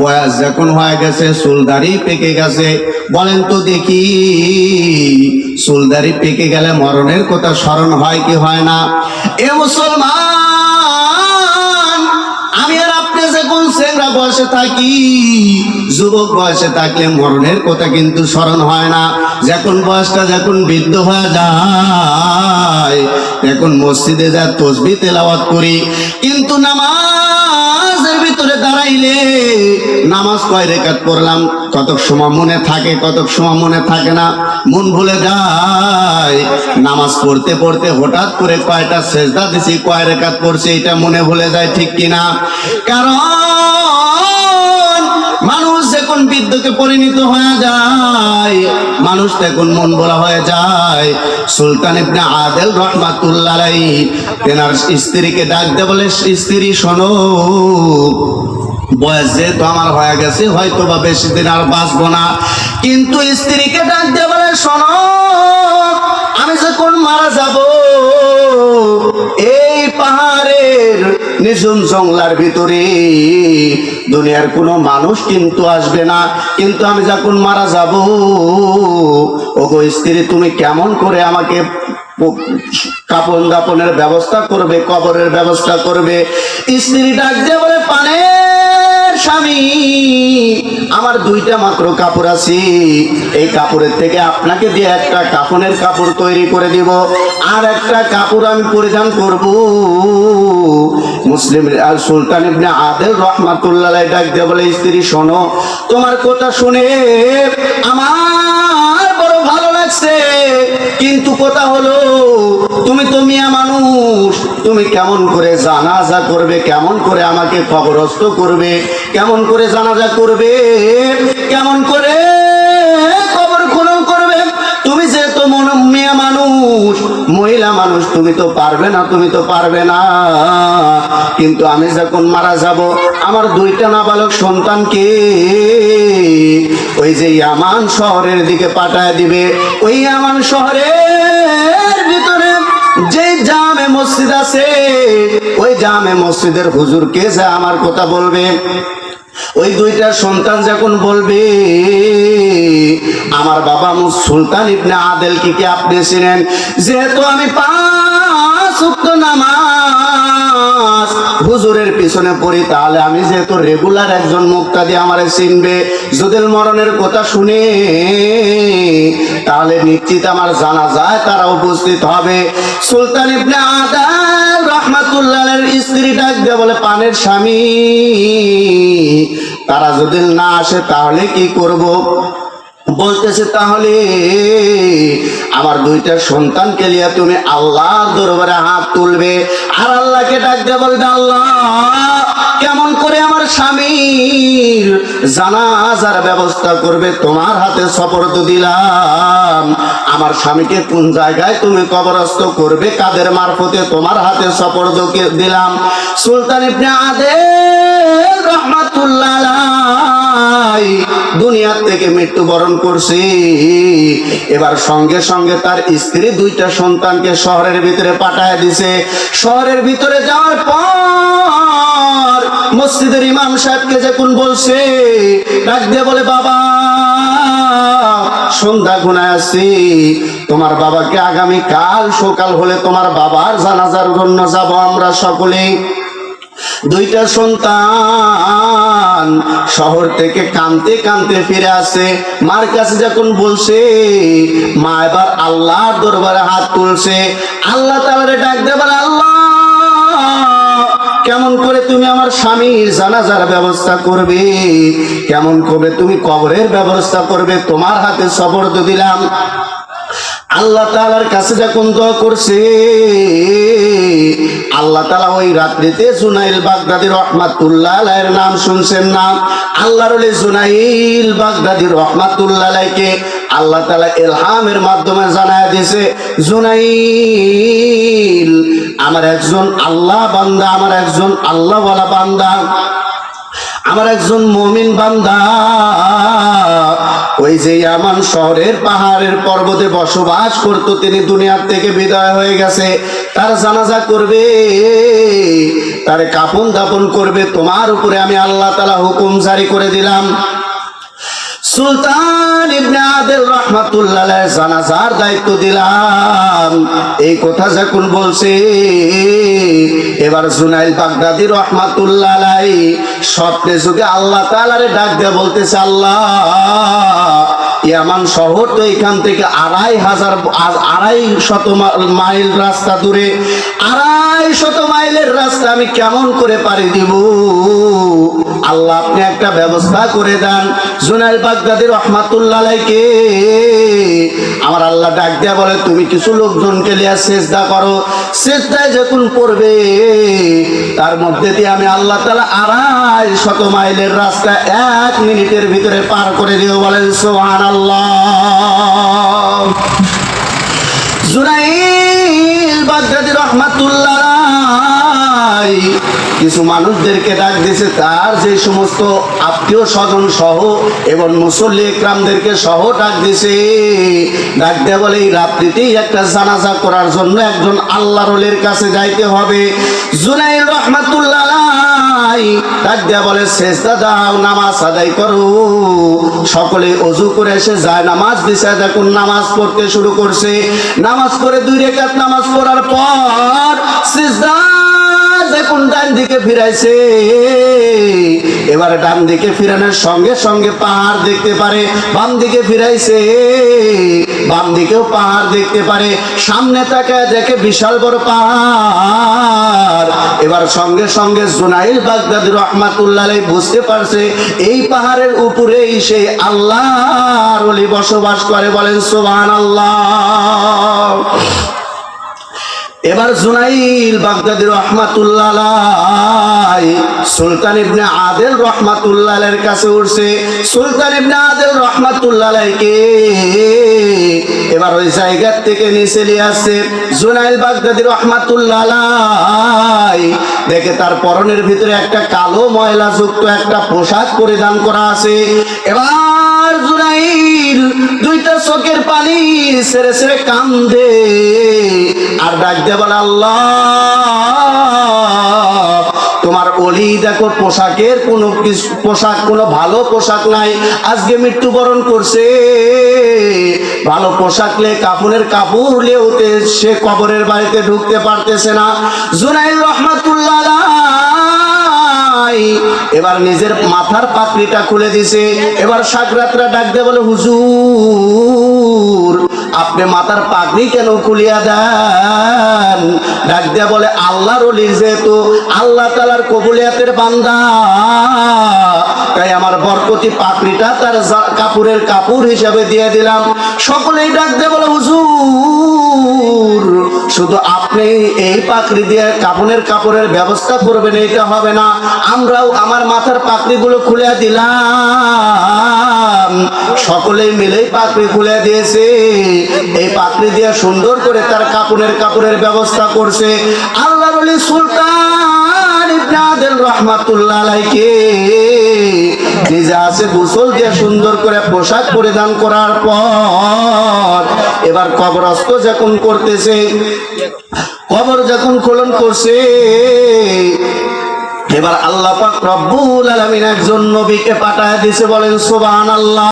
বয়স যখন হয়ে গেছে চুলদারি পেকে গেছে। বলেন তো দেখি চুলদারি পেকে গেলে মরণের কথা স্মরণ হয় কি হয় না? এ মুসলমান, আমি আর আপনি যখন সেংরা বয়সে থাকি, যুবক বয়সে থাকলে মরণের কথা কিন্তু স্মরণ হয় না। যখন বয়সটা যখন বৃদ্ধ হয়ে যায় এখন মসজিদে যা তসবি তেলাওয়াত করি। কিন্তু নামাজের ভিতরে দাঁড়াইলে নামাজ কয় রেখাত পড়লাম, কতক সময় মনে থাকে, কতক সময় মনে থাকে না, মন ভুলে যায়। নামাজ পড়তে পড়তে হঠাৎ করে কয়টা শেষদা দিছি, কয় রেখাত পড়ছে, এটা মনে ভুলে যায় ঠিক কিনা? কারণ যখন বিদ্যুতে পরিণত হয়ে যায়, মানুষ তখন মন বলা হয়ে যায়। সুলতান ইবনে আদেল রহমাতুল্লাহ তেনার স্ত্রীকে ডাক দে বলে, স্ত্রী, শোনো, বয়স যেহেতু আমার হয়ে গেছে হয়তো বা বেশি দিন আর বাঁচবো না। কিন্তু স্ত্রীকে ডাক দিয়ে বলে, শোনো, আমি যখন মারা যাব, এই পাহাড়ের নিঝুম জঙ্গলার ভিতরে দুনিয়ার কোনো মানুষ কিন্তু আসবে না। কিন্তু আমি যখন মারা যাব, ওগো স্ত্রী, তুমি কেমন করে আমাকে কাপন দাপনের ব্যবস্থা করবে, কবরের ব্যবস্থা করবে? স্ত্রী ডাক দিয়ে বলে স্বামী, আমার দুইটা মাত্র কাপড় আছে। এই কাপড়ের থেকে আপনাকে দিয়ে একটা কাফনের কাপড় তৈরি করে দিব। আর একটা কাপড় আমি পরিধান করব। মুসলিম আর সুলতান ইবনে আদেল রহমাতুল্লাহ ডাক দিয়ে বলে, স্ত্রী, শোনো, তোমার কথা শুনে আমার লাগছে কিন্তু কথা হলো, তুমি তো মিয়া মানুষ, তুমি কেমন করে জানাজা করবে, কেমন করে আমাকে খবরস্ত করবে, কেমন করে জানাজা করবে, কেমন করে মহিলা মানুষ, তুমি তো পারবে না, তুমি তো পারবে না। কিন্তু আমি যখন মারা যাব, আমার দুইটা নাবালক সন্তানকে ওই যে ইয়ামান শহরের দিকে পাঠায় দিবে। ওই ইয়ামান শহরের ভিতরে যে জামে মসজিদ আছে, ওই জামে মসজিদের হুজুরকে যা আমার কথা বলবে? ওই দুইটা সন্তান যখন বলবে, আমার বাবা সুলতান ইবনে আদেল কি কি আপনি ছিলেন যেহেতু আমি পাঁচ নামাজ হুজুরের পিছনে পড়ি, তাহলে আমি যেহেতু রেগুলার একজন মুক্তাদি আমারে চিনবে, যদি মরণের কথা শুনে, তাহলে নিশ্চিত আমার জানা যায় তারা উপস্থিত হবে। সুলতান ইবনে আদাল রহমাতুল্লাহের স্ত্রী ডাক দিয়ে বলে, পানের স্বামী, তারা যদি না আসে তাহলে কি করব? বলতেছে, তাহলে আমার দুইটা সন্তানকে নিয়ে তুমি আল্লাহর দরবারে হাত তুলবে। আর আল্লাহকে ডাক দিয়ে বলবে আল্লাহ কেমন করে আমার স্বামীর জানাজার ব্যবস্থা করবে? তোমার হাতে সপর্দ দিলাম। আমার স্বামীকে কোন জায়গায় তুমি কবরস্থ করবে? কাদের মারফতে তোমার হাতে সপর্দ দিলাম? সুলতান ইবনে আদে রহমাতুল্লাহ দুনিয়ার থেকে মৃত্যুবরণ করছে। এবার সঙ্গে সঙ্গে তার স্ত্রী দুইটা সন্তানকে শহরের ভিতরে পাঠায় দিছে। শহরের ভিতরে যাওয়ার পর মসজিদের ইমাম সাহেবকে যখন বলছে, ডাক দিয়ে বলে, বাবা, সন্ধ্যা গুনায় আসছি তোমার বাবাকে আগামী কাল সকাল হলে তোমার বাবার জানাজার জন্য যাব আমরা সকলেই। দুইটা সন্তান শহর থেকে কানতে কানতে ফিরে আসে। মার কাছে যখন বলছে, মা, এবার আল্লাহর দরবারে হাত তুলছে। আল্লাহ তাআলারে ডাক দেবার আল্লাহ, কেমন করে তুমি আমার স্বামীর জানাজার ব্যবস্থা করবে? কেমন করে তুমি কবরের ব্যবস্থা করবে? তোমার হাতে সবর্দ দিলাম। আল্লাহ তালার কাছে যখন দোয়া করছে, আল্লাহ তালা ওই রাত্রিতে জুনাইল বাগদাদি রহমাতুল্লাহ নাম শুনছেন না? আল্লাহর জুনাইল বাগদাদি রহমাতুল্লাহ আলাইকে আল্লাহ তালা এলহামের মাধ্যমে জানায় দিছে, জুনাইল, আমার একজন আল্লাহ বান্দা, আমার একজন আল্লাহওয়ালা বান্দা। আমার একজন মমিন বান্দা, ওই যে ইয়ামান শহরের পাহাড়ের পর্বতে বসবাস করত, তিনি দুনিয়ার থেকে বিদায় হয়ে গেছে। তার জানাজা করবে, তার কাপন দাপন করবে, তোমার উপরে আমি আল্লাহ তালা হুকুম জারি করে দিলাম। সুলতান ইবনে আদেল রহমাতুল্লাহ জানাজার দায়িত্ব দিলাম। এই কথা যখন বলছে, এবার জুনাইল বাগদাদি রহমাতুল্লাহ স্বপ্নে যুগে আল্লাহ তাআলারে ডাক দিয়ে বলতেছে, আল্লাহ, ইয়ামান শহর তো এখান থেকে আড়াই হাজার, আড়াই শত মাইল রাস্তা দূরে, আড়াই শত মাইলের রাস্তা আমি কেমন করে পাড়ি দিব? আল্লাহ আপনি একটা ব্যবস্থা করে দেন। জুনাইল বাগদাদি রহমাতুল্লাহ আলাইকে। আমার আল্লাহ ডাক দেয়া বলে, তুমি কিছু লোকজনকে লিয়া সেজদা করো। সেজদায় যখন পড়বে, তার মধ্যে দিয়ে আমি আল্লাহ তালা আড়াই শত মাইলের রাস্তা এক মিনিটের ভিতরে পার করে দিও বলেন সোহান আল্লাহ জুনাইল বাগদাদি রহমাতুল্লাহ আলাই কিছু মানুষদেরকে ডাক দিয়েছে তার যে সমস্ত আত্মীয় স্বজন সহ এবং মুসল্লি একরামদেরকে সহ ডাক দিছে। ডাক দেয়া বলে, এই রাত্রিতেই একটা জানাজা করার জন্য একজন আল্লাহ রলের কাছে যাইতে হবে। জুনাইল রহমাতুল্লাহ। শেষদা দাও, নামাজ করো। সকলে অজু করে এসে যায়, নামাজ দিছে। দেখুন, নামাজ পড়তে শুরু করছে। নামাজ করে দুই রেখাত নামাজ পড়ার পর সিজদা দেখুন ডান দিকে ফিরাইছে? এবারে ডান দিকে ফিরানোর সঙ্গে সঙ্গে পাহাড় দেখতে পারে, বাম দিকে ফিরাইছে। বাম দিকেও পাহাড় দেখতে পারে, সামনে তাকায় দেখে বিশাল বড় পাহাড়। এবার সঙ্গে সঙ্গে জুনাইল বাগদাদি রহমাতুল্লাহ বুঝতে পারছে, এই পাহাড়ের উপরেই সে আল্লাহর ওলি বসবাস করে বলেন, সুবহানাল্লাহ। এবার জুনাইল বাগদাদি রহমাতুল্লাহ সুলতান ইবনে আদেল রহমাতুল্লাহ আলাইহির কাছে উঠছে। সুলতান ইবনে আদেল রহমাতুল্লাহ আলাইকে এবার ওই জায়গা থেকে নিচে নিয়ে আসছে। জুনাইল বাগদাদি রহমাতুল্লাহ দেখে তার পরনের ভিতরে একটা কালো ময়লা যুক্ত একটা পোশাক পরিধান করা আছে। এবার জুনাইল দুইটা চোখের পানি সেরে সেরে কান্দে। আর ডাক দিয়ে বলে, আল্লাহ, তোমার অলি দেখো, পোশাকের কোনো পোশাক, কোনো ভালো পোশাক নাই। আজকে মৃত্যুবরণ করছে। ভালো পোশাক লে কাপড়ের কাপড় লেউতে সে কবরের বাড়িতে ঢুকতে পারতেছে না। জুনাইল রহমাতুল্লাহ আলাই এবার নিজের মাথার পাকড়িটা খুলে দিছে। এবার সাকরাতরা ডাক দিয়ে, বলে, হুজুর, আপনি মাথার পাগড়ি কেন খুলিয়া দেন? ডাক দিয়া, বলে, আল্লাহর অলির যেহেতু আল্লাহ তালার কবুলিয়াতের বান্দা, তাই আমার বরকতি পাগড়িটা তার কাপড়ের কাপড় হিসাবে দিয়ে দিলাম। সকলেই ডাক দিয়ে, বলে, হুজুর শুধু আপনি এই পাকড়ি দিয়ে কাপড়ের কাপড়ের ব্যবস্থা করবেন, এটা হবে না। আমরাও আমার মাথার পাকড়িগুলো খুলে দিলাম। সকলেই মিলেই পাকড়ি খুলে দিয়েছে। এই পাকড়ি দিয়ে সুন্দর করে তার কাপড়ের কাপড়ের ব্যবস্থা করছে। আল্লাহর অলি সুলতান ইবনে আদেল রহমাতুল্লাহ আলাইকে নিজে আছে গোসল দিয়ে সুন্দর করে পোশাক পরিধান করার পর এবার কবরস্থ যখন করতেছে। কবর যখন খোলন করছে, এবার আল্লাহ পাক রব্বুল আলামিন একজন নবীকে পাঠায় দিছে, বলেন, সুবহানাল্লাহ।